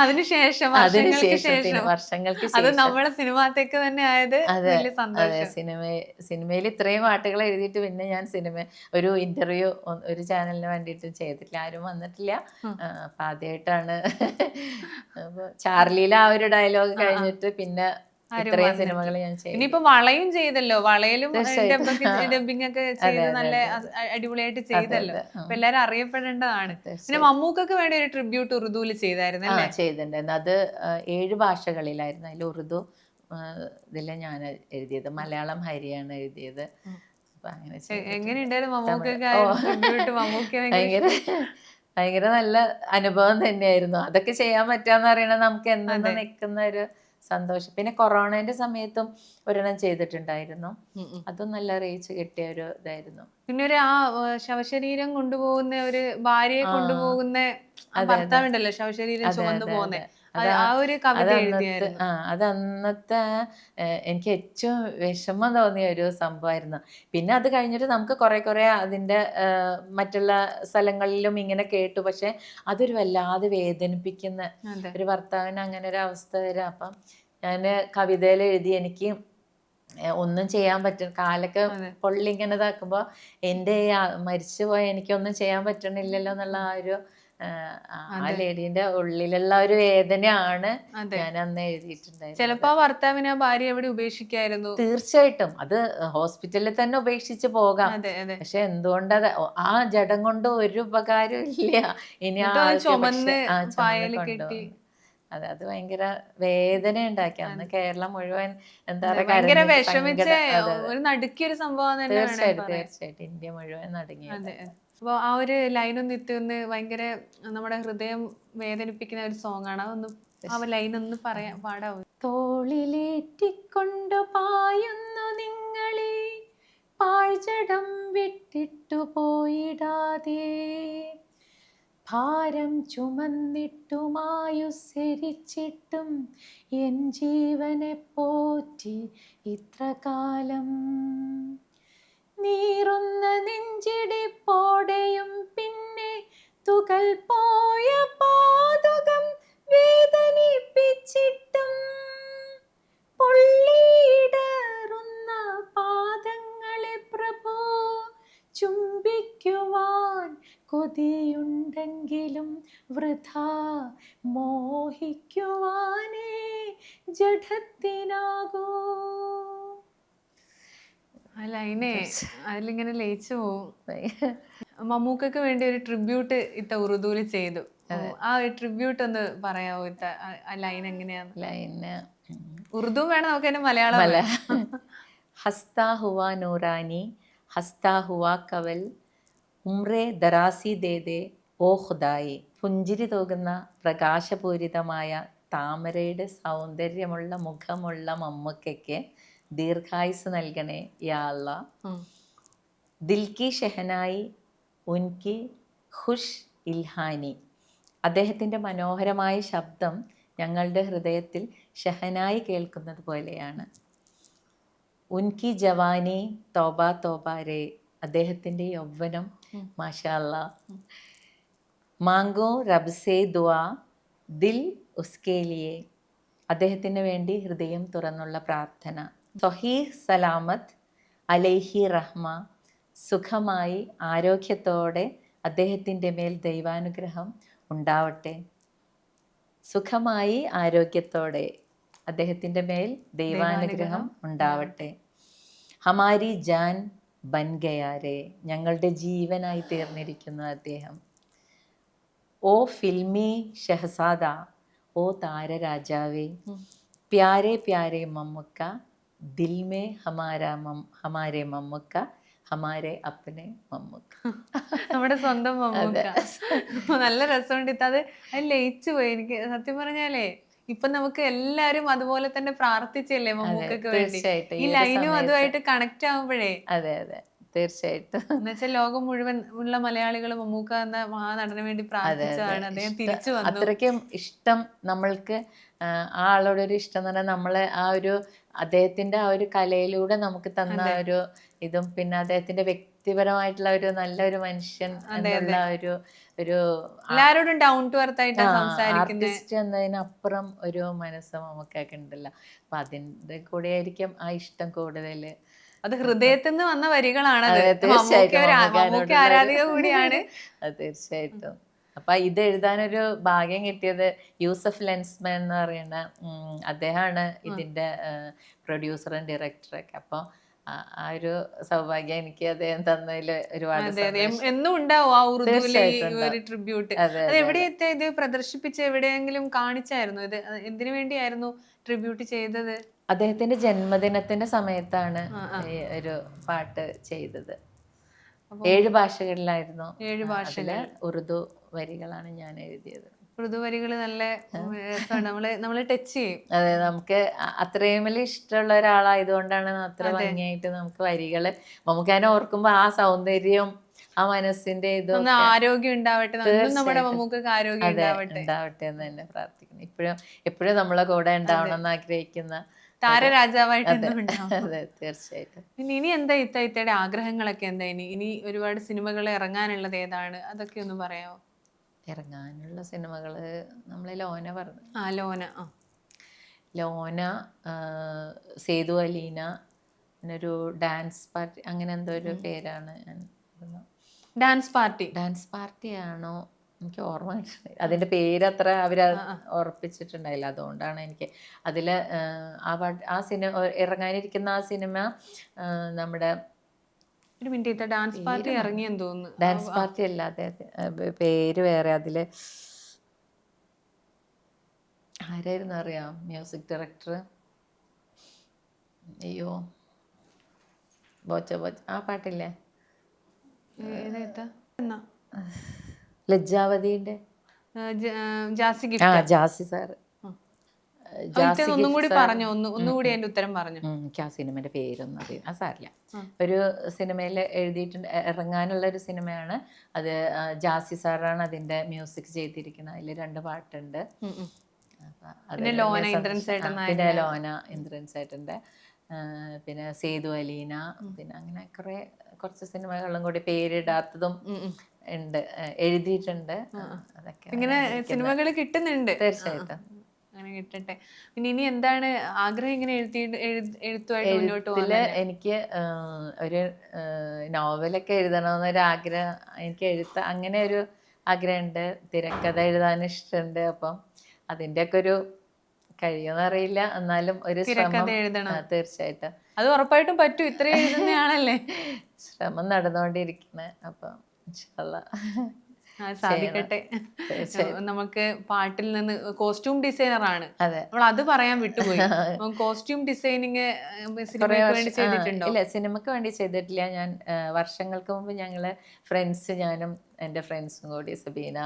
അതിനുശേഷം അതിനുശേഷം വർഷങ്ങൾക്ക് അത് നമ്മളെ സിനിമാത്തേക്ക് തന്നെ ആയത് അതെ, സിനിമ സിനിമയിൽ ഇത്രയും പാട്ടുകൾ എഴുതിയിട്ട് പിന്നെ ഞാൻ സിനിമ ഒരു ഇന്റർവ്യൂ ഒരു ചാനലിന് വേണ്ടിയിട്ട് ചെയ്തിട്ടില്ല. ആരും വന്നിട്ടില്ല. അപ്പൊ ആദ്യമായിട്ടാണ് ചാർലിയിലെ ആ ഒരു ഡയലോഗ് കഴിഞ്ഞിട്ട് പിന്നെ ഇത്രയും സിനിമകൾ ഞാൻ ഇനിയിപ്പോ വളയും ചെയ്തല്ലോ. വളയിലും ഡബിംഗ് ഒക്കെ ചെയ്ത് നല്ല അടിപൊളിയായിട്ട് ചെയ്തല്ലോ. അപ്പൊ എല്ലാരും അറിയപ്പെടേണ്ടതാണ്. പിന്നെ. മമ്മൂക്കൊക്കെ വേണ്ടി ഒരു ട്രിബ്യൂട്ട് ഉറുദുവിൽ ചെയ്തായിരുന്നു അല്ലേ? ചെയ്തിട്ടുണ്ടായിരുന്നു. അത് ഏഴ് ഭാഷകളിലായിരുന്നു. അതിൽ ഉറുദു ഇതിൽ ഞാൻ എഴുതിയത്. മലയാളം ഹരിയാണ് എഴുതിയത്. ഭയങ്കര ഭയങ്കര നല്ല അനുഭവം തന്നെയായിരുന്നു. അതൊക്കെ ചെയ്യാൻ പറ്റാന്ന് പറയണത് നമുക്ക് എന്നും. നിൽക്കുന്ന ഒരു സന്തോഷം. പിന്നെ കൊറോണന്റെ സമയത്തും ഒരെണ്ണം ചെയ്തിട്ടുണ്ടായിരുന്നു. അതും നല്ല റീച്ച് കിട്ടിയ ഒരു ഇതായിരുന്നു. പിന്നെ ഒരു ആ ശവശരീരം കൊണ്ടുപോകുന്ന ഒരു ഭാര്യയെ കൊണ്ടുപോകുന്ന. ഭർത്താവുണ്ടല്ലോ ശവശരീരം ചുമന്നു അതെ, ആ അത് അന്നത്തെ എനിക്ക് ഏറ്റവും വിഷമം തോന്നിയ ഒരു സംഭവമായിരുന്നു പിന്നെ അത് കഴിഞ്ഞിട്ട് നമുക്ക് കുറെ കുറെ അതിന്റെ മറ്റുള്ള സ്ഥലങ്ങളിലും ഇങ്ങനെ കേട്ടു. പക്ഷെ അതൊരു വല്ലാതെ വേദനിപ്പിക്കുന്ന ഒരു ഭർത്താവിന് അങ്ങനെ ഒരു അവസ്ഥ വരാം. അപ്പം ഞാൻ കവിതയിൽ എഴുതി എനിക്ക് ഒന്നും ചെയ്യാൻ പറ്റും കാലൊക്കെ പൊള്ളിങ്ങനെ പൊള്ളി ഇങ്ങനെ ഇതാക്കുമ്പോൾ എന്റെ മരിച്ചു പോയ എനിക്കൊന്നും ചെയ്യാൻ പറ്റണില്ലല്ലോ എന്നുള്ള ആ ഒരു ആ- അതെ. ഉള്ളിലുള്ള ഒരു വേദനയാണ് ഞാൻ അന്ന് എഴുതിയിട്ടുണ്ടായിരുന്നത്. ചിലപ്പോ ആ ഭർത്താവിനെ ആ ഭാര്യ എവിടെ ഉപേക്ഷിക്കായിരുന്നു? തീർച്ചയായിട്ടും. അത് ഹോസ്പിറ്റലിൽ തന്നെ ഉപേക്ഷിച്ച് പോകാം. പക്ഷെ എന്തുകൊണ്ടത് ആ ജഡം കൊണ്ട് ഒരു ഉപകാരം ഇല്ല. ഇനി ആ ചുമന്ന്. കെട്ടി. അതെ അത് ഭയങ്കര വേദന ഉണ്ടാക്കി. അന്ന് കേരളം മുഴുവൻ എന്താ ഭയങ്കര വിഷമിച്ച. ഒരു സംഭവം തീർച്ചയായിട്ടും തീർച്ചയായിട്ടും. ഇന്ത്യ മുഴുവൻ നടങ്ങി അതെ അപ്പൊ ആ ഒരു ലൈനും എത്തുന്ന ഭയങ്കര നമ്മുടെ ഹൃദയം വേദനിപ്പിക്കുന്ന ഒരു സോങ് ആണ്. അതൊന്ന് ആ ലൈൻ ഒന്ന് പറയാ പാടാവും? തോളിലേറ്റിക്കൊണ്ടു പായുന്നു നിങ്ങളെ പാഴ്ചടം വിട്ടിട്ടു പോയിടാതെ. ഭാരം ചുമന്നിട്ടുമായുസരിച്ചിട്ടും എൻ ജീവനെ പോറ്റി ഇത്ര കാലം നീറുന്ന നെഞ്ചിടിപ്പോടെയും പിന്നെ തുകൽ പോയ പാതുകം വേദനിപ്പിച്ചിട്ടും പൊള്ളിയിടറുന്ന പാദങ്ങളെ പ്രഭു ചുംബിക്കുവാൻ കൊതിയുണ്ടെങ്കിലും വൃഥ മോഹിക്കുവാനേ ജഡത്തിനാകൂ. ആ അതിനെ അതിലിങ്ങനെ ലയിച്ചു പോവും. മമ്മൂക്കക്ക് വേണ്ടി ഒരു ട്രിബ്യൂട്ട് ഇത്ത ഉറുദുവിൽ ചെയ്തു. ആ ഒരു ട്രിബ്യൂട്ട് ഒന്ന് പറയാവോ ഇത്ത? ആ- ലൈൻ എങ്ങനെയാന്ന്? ലൈന് ഉറുദു വേണം നമുക്ക് അതിന് മലയാളം അല്ല ഹസ്ത ഹുവ നൂറാനി ഹസ്ത ഹുവ കവൽ ഉമ്രെ ദറാസി ദേ ദേ ഓ ഹുദായി പുഞ്ചിരി തോകുന്ന പ്രകാശപൂരിതമായ താമരയുടെ സൗന്ദര്യമുള്ള മുഖമുള്ള മമ്മൂക്കയ്ക്ക് ദീർഘായുസ് നൽകണേ യാ അല്ലാ ഉം. ദിൽ കി ഷെഹനായി ഉൻകി ഖുഷ് ഇൽഹാനി. അദ്ദേഹത്തിന്റെ മനോഹരമായ ശബ്ദം ഞങ്ങളുടെ ഹൃദയത്തിൽ ഷെഹനായി കേൾക്കുന്നത് പോലെയാണ്. ഉൻകി ജവാനി തോബ തോബ രേ അദ്ദേഹത്തിന്റെ യൗവനം മാഷാല്ല മാങ്കോ റബ്സേ ദുവാ ദിൽ ഉസ്കേലിയെ. അദ്ദേഹത്തിന് വേണ്ടി ഹൃദയം തുറന്നുള്ള പ്രാർത്ഥന. സൊഹീഹ് സലാമത്ത് അലൈഹി റഹ്മ. സുഖമായി ആരോഗ്യത്തോടെ അദ്ദേഹത്തിന്റെ മേൽ ദൈവാനുഗ്രഹം ഉണ്ടാവട്ടെ. സുഖമായി ആരോഗ്യത്തോടെ അദ്ദേഹത്തിന്റെ മേൽ ദൈവാനുഗ്രഹം ഉണ്ടാവട്ടെ. ഹമാരി ജാൻ ബൻഗയാരെ ഞങ്ങളുടെ ജീവനായി തീർന്നിരിക്കുന്നു അദ്ദേഹം. ഓ ഫിൽമി ഷഹസാദ ഓ താരരാജാവേ പ്യാരെ പ്യാരെ മമ്മുക്ക ദിൽ മേ ഹമാര മം ഹമാരെ മമ്മുക്ക ഹമാരെ അപ്പനെ മമ്മുക്ക. നമ്മുടെ സ്വന്തം മമ്മൂക്ക. നല്ല രസമുണ്ട്. ഇത് അത് അത് ലയിച്ചു പോയി. എനിക്ക് സത്യം പറഞ്ഞാലേ ഇപ്പൊ നമുക്ക് എല്ലാരും അതുപോലെ തന്നെ പ്രാർത്ഥിച്ചല്ലേ മമ്മൂക്കക്ക് വേണ്ടി? ഈ ലൈനും അതുമായിട്ട് കണക്ട് ആവുമ്പോഴേ. അതെ അതെ. തീർച്ചയായിട്ടും. എന്നുവെച്ചാൽ ലോകം മുഴുവൻ ഉള്ള മലയാളികൾ മമ്മൂക്ക എന്ന മഹാനടന് വേണ്ടി പ്രാർത്ഥിച്ചതാണ്. അദ്ദേഹം തിരിച്ചു വന്നു. അത്രയ്ക്കും ഇഷ്ടം നമ്മൾക്ക് ആ, ആളോടൊരു ഇഷ്ടം എന്ന് പറഞ്ഞാൽ നമ്മളെ ആ ഒരു അദ്ദേഹത്തിന്റെ ആ ഒരു കലയിലൂടെ നമുക്ക് തന്ന ഒരു ഇതും പിന്നെ അദ്ദേഹത്തിന്റെ വ്യക്തിപരമായിട്ടുള്ള ഒരു നല്ലൊരു മനുഷ്യൻ എന്നുള്ള ഒരു ഒരു എല്ലാരോടും ഡൗൺ ടു എർത്ത് ആയിട്ട് ആർട്ടിസ്റ്റ് എന്നതിനപ്പുറം ഒരു മനസ്സ് നമുക്കൊക്കെ ഉണ്ടല്ലോ. അപ്പൊ അതിന്റെ കൂടെ ആയിരിക്കും ആ ഇഷ്ടം കൂടുതൽ അത് ഹൃദയത്തിൽ നിന്ന് വന്ന വരികളാണ് ആരാധിക കൂടിയാണ്. അത് തീർച്ചയായിട്ടും. അപ്പൊ ഇത് എഴുതാനൊരു ഭാഗ്യം കിട്ടിയത് യൂസഫ് ലെൻസ്മാൻ എന്ന് പറയുന്ന അദ്ദേഹമാണ് ഇതിന്റെ പ്രൊഡ്യൂസറും ഡയറക്ടറൊക്കെ അപ്പൊ ആ- ഒരു സൗഭാഗ്യം എനിക്ക് അദ്ദേഹം തന്നതിൽ ഒരുപാട് എന്നും ഉണ്ടാവും ആ ഉറുദുവിലെ ട്രിബ്യൂട്ട് അത് അതെ ഇത് പ്രദർശിപ്പിച്ച് എവിടെയെങ്കിലും കാണിച്ചായിരുന്നു? ഇത് എന്തിനു വേണ്ടിയായിരുന്നു ട്രിബ്യൂട്ട് ചെയ്തത്? അദ്ദേഹത്തിന്റെ ജന്മദിനത്തിന്റെ സമയത്താണ് ഒരു പാട്ട് ചെയ്തത്. ഏഴ് ഭാഷകളിലായിരുന്നു ഏഴ് ഭാഷയിൽ ഉറുദു വരികളാണ് ഞാൻ എഴുതിയത്. മൃദുവരികൾ വരികൾ നല്ല നമ്മളെ നമ്മൾ ടച്ച് ചെയ്യും. അതെ നമുക്ക് അത്രയും വലിയ ഇഷ്ടമുള്ള ഒരാളായതുകൊണ്ടാണ് അത്ര ഭംഗിയായിട്ട് നമുക്ക് വരികൾ നമുക്ക് അതിനെ ഓർക്കുമ്പോ ആ സൗന്ദര്യം ആ മനസ്സിന്റെ ഇതും ആരോഗ്യം ഉണ്ടാവട്ടെ നമ്മുടെ. മമ്മൂക്കൊക്കെ ആരോഗ്യം ഉണ്ടാവട്ടെ. ഉണ്ടാവട്ടെ എന്ന് തന്നെ പ്രാർത്ഥിക്കുന്നു. ഇപ്പോഴും എപ്പോഴും നമ്മളെ കൂടെ ഉണ്ടാവണം എന്ന് ആഗ്രഹിക്കുന്ന താരരാജാവായിട്ട് അതെ തീർച്ചയായിട്ടും. പിന്നെ ഇനി എന്താ ഇത്ത ഇത്തയുടെ ആഗ്രഹങ്ങളൊക്കെ എന്താ ഇനി? ഇനി ഒരുപാട് സിനിമകൾ ഇറങ്ങാനുള്ളത് ഏതാണ്? അതൊക്കെ ഒന്ന് പറയാമോ? ഇറങ്ങാനുള്ള സിനിമകൾ നമ്മൾ ലോന പറഞ്ഞു. ആ ലോന ആ. ലോന സേതു അലീന പിന്നൊരു ഡാൻസ് പാർട്ടി അങ്ങനെ എന്തോ ഒരു പേരാണ് ഞാൻ ഡാൻസ് പാർട്ടി. ഡാൻസ് പാർട്ടിയാണോ? എനിക്ക് ഓർമ്മ അതിന്റെ പേര് അത്ര അവർ ഉറപ്പിച്ചിട്ടുണ്ടായില്ല. അതുകൊണ്ടാണ് എനിക്ക് അതിൽ ആ പാട്ട് ആ സിനിമ ഇറങ്ങാനിരിക്കുന്ന ആ സിനിമ നമ്മുടെ ഒരു മിനിറ്റ് ഡാൻസ് പാർട്ടി ഇറങ്ങിയെന്ന് തോന്നുന്നു. ഡാൻസ് പാർട്ടി പേര് വേറെ അതിൽ. ആരായിരുന്നു അറിയാം? മ്യൂസിക് ഡയറക്ടർ അയ്യോ. ബോച്ച ബോച്ച. ആ പാട്ടില്ലേ? ലജ്ജാവതിന്റെ ജാസി സാറ്. ഒന്നും കൂടി പറഞ്ഞു? ഒന്ന് ഒന്നുകൂടി അതിന്റെ ഉത്തരം പറഞ്ഞു? എനിക്ക് ആ സിനിമയുടെ പേരൊന്നും അറിയാം. ആ സാറില്ല ഒരു സിനിമയിൽ എഴുതിയിട്ടുണ്ട് ഇറങ്ങാനുള്ള ഒരു സിനിമയാണ്. അത് ജാസി സാറാണ് അതിന്റെ മ്യൂസിക് ചെയ്തിരിക്കുന്നത്. അതിൽ രണ്ട് പാട്ടുണ്ട്. പിന്നെ ലോന ഇന്ദ്രൻസ് ആ, പിന്നെ സേതു അലീന പിന്നെ അങ്ങനെ കുറെ കുറച്ച് സിനിമകളും കൂടി പേരിടാത്തതും. ഉണ്ട്. എഴുതിയിട്ടുണ്ട്. അതൊക്കെ ഇങ്ങനെ സിനിമകൾ കിട്ടുന്നുണ്ട്. തീർച്ചയായിട്ടും. അങ്ങനെ കിട്ടട്ടെ. പിന്നെ ഇനി എന്താണ് ആഗ്രഹം ഇങ്ങനെ എഴുതി എഴുത്- എഴുത്തുമായിട്ട് മുന്നോട്ട് പോകുന്നത് എനിക്ക് ഒരു നോവലൊക്കെ എഴുതണമെന്നൊരു ആഗ്രഹം എനിക്ക് എഴുത്ത അങ്ങനെ ഒരു ആഗ്രഹമുണ്ട്. തിരക്കഥ എഴുതാൻ ഇഷ്ടമുണ്ട്. അപ്പം അതിന്റെയൊക്കെ ഒരു കഴിയുമെന്ന് അറിയില്ല. എന്നാലും ഒരു ശ്രമം. എഴുതണം. തീർച്ചയായിട്ടും. അത് ഉറപ്പായിട്ടും പറ്റും. ഇത്രയും എഴുതുന്നയാളല്ലേ? ശ്രമം നടന്നുകൊണ്ടിരിക്കുന്നത് അപ്പം ഇൻഷാല്ലാ. സാധിക്കട്ടെ. നമുക്ക് പാട്ടിൽ നിന്ന് കോസ്റ്റ്യൂം ഡിസൈനർ ആണ് നമ്മൾ അത് പറയാൻ വിട്ടുപോയി. കോസ്റ്റ്യൂം ഡിസൈനിങ് ഇല്ല സിനിമക്ക് വേണ്ടി ചെയ്തിട്ടില്ല. ഞാൻ വർഷങ്ങൾക്ക് മുമ്പ് ഞങ്ങൾ ഫ്രണ്ട്സ് ഞാനും എന്റെ ഫ്രണ്ട്സും കൂടി സബീന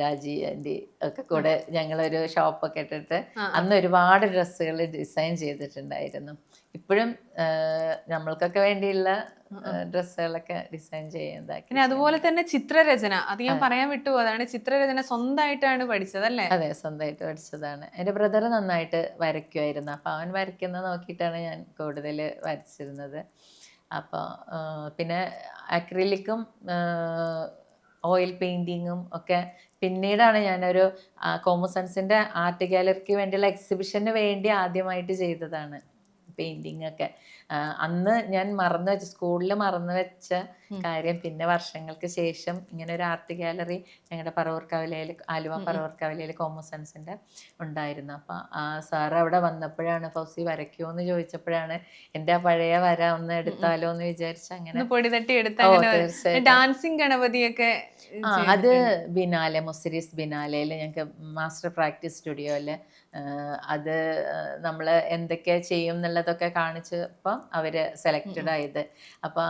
രാജി ആന്റി ഒക്കെ കൂടെ ഞങ്ങളൊരു ഷോപ്പൊക്കെ ഇട്ടിട്ട് അന്ന് ഒരുപാട് ഡ്രസ്സുകൾ ഡിസൈൻ ചെയ്തിട്ടുണ്ടായിരുന്നു. ഇപ്പോഴും നമ്മൾക്കൊക്കെ വേണ്ടിയുള്ള ഡ്രസ്സുകളൊക്കെ ഡിസൈൻ ചെയ്യുന്നതാക്കി പിന്നെ അതുപോലെ തന്നെ ചിത്രരചന. അത് ഞാൻ പറയാൻ വിട്ടു അതാണ് ചിത്രരചന സ്വന്തമായിട്ടാണ് പഠിച്ചത് അല്ലേ അതെ സ്വന്തമായിട്ട് പഠിച്ചതാണ്. എന്റെ ബ്രദർ നന്നായിട്ട് വരയ്ക്കുമായിരുന്നു അപ്പോൾ അവൻ വരയ്ക്കുന്നത് നോക്കിയിട്ടാണ് ഞാൻ കൂടുതൽ വരച്ചിരുന്നത്. അപ്പോൾ പിന്നെ അക്രിലിക്കും ഓയിൽ പെയിന്റിങ്ങും ഒക്കെ പിന്നീടാണ് ഞാനൊരു കോമസൺസിന്റെ ആർട്ട് ഗാലറിക്ക് വേണ്ടിയുള്ള എക്സിബിഷന് വേണ്ടി ആദ്യമായിട്ട് ചെയ്തതാണ്. പെയിന്റിങ് അന്ന് ഞാൻ മറന്നു വെച്ച സ്കൂളിൽ മറന്നു വെച്ച കാര്യം പിന്നെ വർഷങ്ങൾക്ക് ശേഷം ഇങ്ങനെ ഒരു ആർട്ട് ഗാലറി ഞങ്ങളുടെ പറവൂർ കവലയിൽ ആലുവ പറവൂർ കവലയിൽ കോമസൺസിന്റെ ഉണ്ടായിരുന്നു. അപ്പോൾ ആ സാർ അവിടെ വന്നപ്പോഴാണ് ഫൗസി വരയ്ക്കുമോ എന്ന് ചോദിച്ചപ്പോഴാണ് എന്റെ ആ പഴയ വര ഒന്ന് എടുത്താലോ എന്ന് വിചാരിച്ച് അങ്ങനെ പൊടിതട്ടി പൊടി എടുത്ത. ഡാൻസിങ് ഗണപതിയൊക്കെ ആ അത് ബിനാലെ മുസിരീസ് ബിനാലയിൽ ഞങ്ങൾക്ക് മാസ്റ്റർ പ്രാക്ടീസ് സ്റ്റുഡിയോയിൽ അത് നമ്മൾ എന്തൊക്കെ ചെയ്യും എന്നുള്ളതൊക്കെ കാണിച്ചപ്പം അവർ സെലക്റ്റഡ് ആയത്. അപ്പോൾ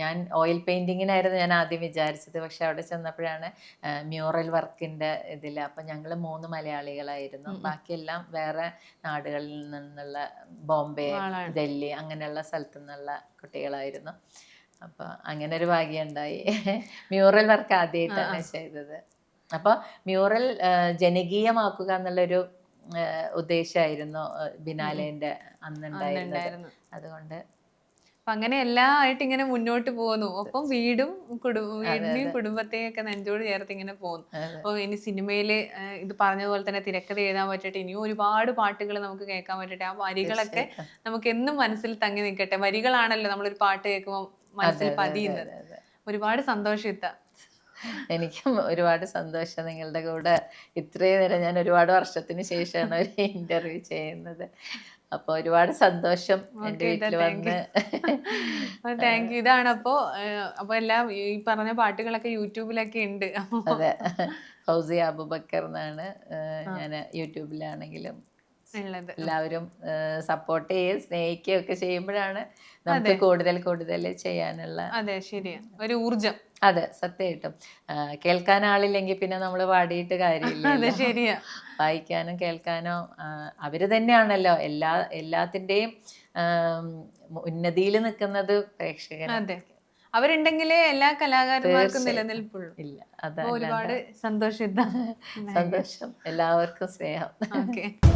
ഞാൻ ഓയിൽ പെയിന്റിങ്ങിനായിരുന്നു ഞാൻ ആദ്യം വിചാരിച്ചത്. പക്ഷെ അവിടെ ചെന്നപ്പോഴാണ് മ്യൂറൽ വർക്കിന്റെ ഇതിൽ അപ്പം ഞങ്ങൾ മൂന്ന് മലയാളികളായിരുന്നു. ബാക്കിയെല്ലാം വേറെ നാടുകളിൽ നിന്നുള്ള ബോംബെ ഡൽഹി അങ്ങനെയുള്ള സ്ഥലത്തു നിന്നുള്ള കുട്ടികളായിരുന്നു. അപ്പോൾ അങ്ങനെ ഒരു ഭാഗ്യം ഉണ്ടായി മ്യൂറൽ വർക്ക് ആദ്യമായിട്ടാണ് ചെയ്തത്. അപ്പോൾ മ്യൂറൽ ജനകീയമാക്കുക എന്നുള്ളൊരു ഉദ്ദേശമായിരുന്നു ബിനാലേന്റെ അന്നുണ്ടായിരുന്നത്. അതുകൊണ്ട്. അപ്പൊ അങ്ങനെ എല്ലാം ആയിട്ട് ഇങ്ങനെ മുന്നോട്ട് പോകുന്നു. ഒപ്പം വീടും കുടുംബ വീടിനെയും കുടുംബത്തെയും ഒക്കെ നെഞ്ചോട് ചേർത്ത് ഇങ്ങനെ പോകുന്നു. അപ്പൊ അപ്പോൾ ഇനി സിനിമയിൽ ഇത് പറഞ്ഞതുപോലെ തന്നെ തിരക്കഥ എഴുതാൻ പറ്റട്ടെ ഇനിയും ഒരുപാട് പാട്ടുകൾ നമുക്ക് കേൾക്കാൻ പറ്റട്ടെ ആ വരികളൊക്കെ നമുക്ക് എന്നും മനസ്സിൽ തങ്ങി നിൽക്കട്ടെ. വരികളാണല്ലോ നമ്മളൊരു പാട്ട് കേൾക്കുമ്പോൾ മനസ്സിൽ പതിയുന്നത്. ഒരുപാട് സന്തോഷം ഇത്ത എനിക്കും ഒരുപാട് സന്തോഷം നിങ്ങളുടെ കൂടെ ഇത്രയും നേരം ഞാൻ ഒരുപാട് വർഷത്തിന് ശേഷമാണ് ഒരു ഇന്റർവ്യൂ ചെയ്യുന്നത്. അപ്പൊ ഒരുപാട് സന്തോഷം എന്റെ വീട്ടിൽ വന്ന്. താങ്ക് യു ഇതാണ് അപ്പോ അപ്പൊ എല്ലാം ഈ പറഞ്ഞ പാട്ടുകളൊക്കെ യൂട്യൂബിലൊക്കെ ഉണ്ട്. അതെ. ഫൗസിയ അബുബക്കർ എന്നാണ് ഞാൻ യൂട്യൂബിലാണെങ്കിലും എല്ലാവരും സപ്പോർട്ട് ചെയ്യുകയും സ്നേഹിക്കുകയും ഒക്കെ ചെയ്യുമ്പോഴാണ് നമുക്ക് കൂടുതൽ കൂടുതൽ ചെയ്യാനുള്ള അതെ ശരിയാണ് ഒരു ഊർജം അതെ സത്യമായിട്ടും കേൾക്കാൻ ആളില്ലെങ്കിൽ പിന്നെ നമ്മൾ പാടിയിട്ട് കാര്യമില്ല വായിക്കാനും കേൾക്കാനോ അവർ തന്നെയാണല്ലോ. എല്ലാ എല്ലാത്തിന്റെയും ഉന്നതിയിൽ നിൽക്കുന്നത് പ്രേക്ഷകർ അതെ. അവരുണ്ടെങ്കിലേ എല്ലാ കലാകാരന്മാർക്കും നിലനിൽപ്പുള്ളൂ. ഇല്ല അതല്ല ഒരുപാട് സന്തോഷം സന്തോഷം. എല്ലാവർക്കും സ്നേഹം. ഓക്കെ.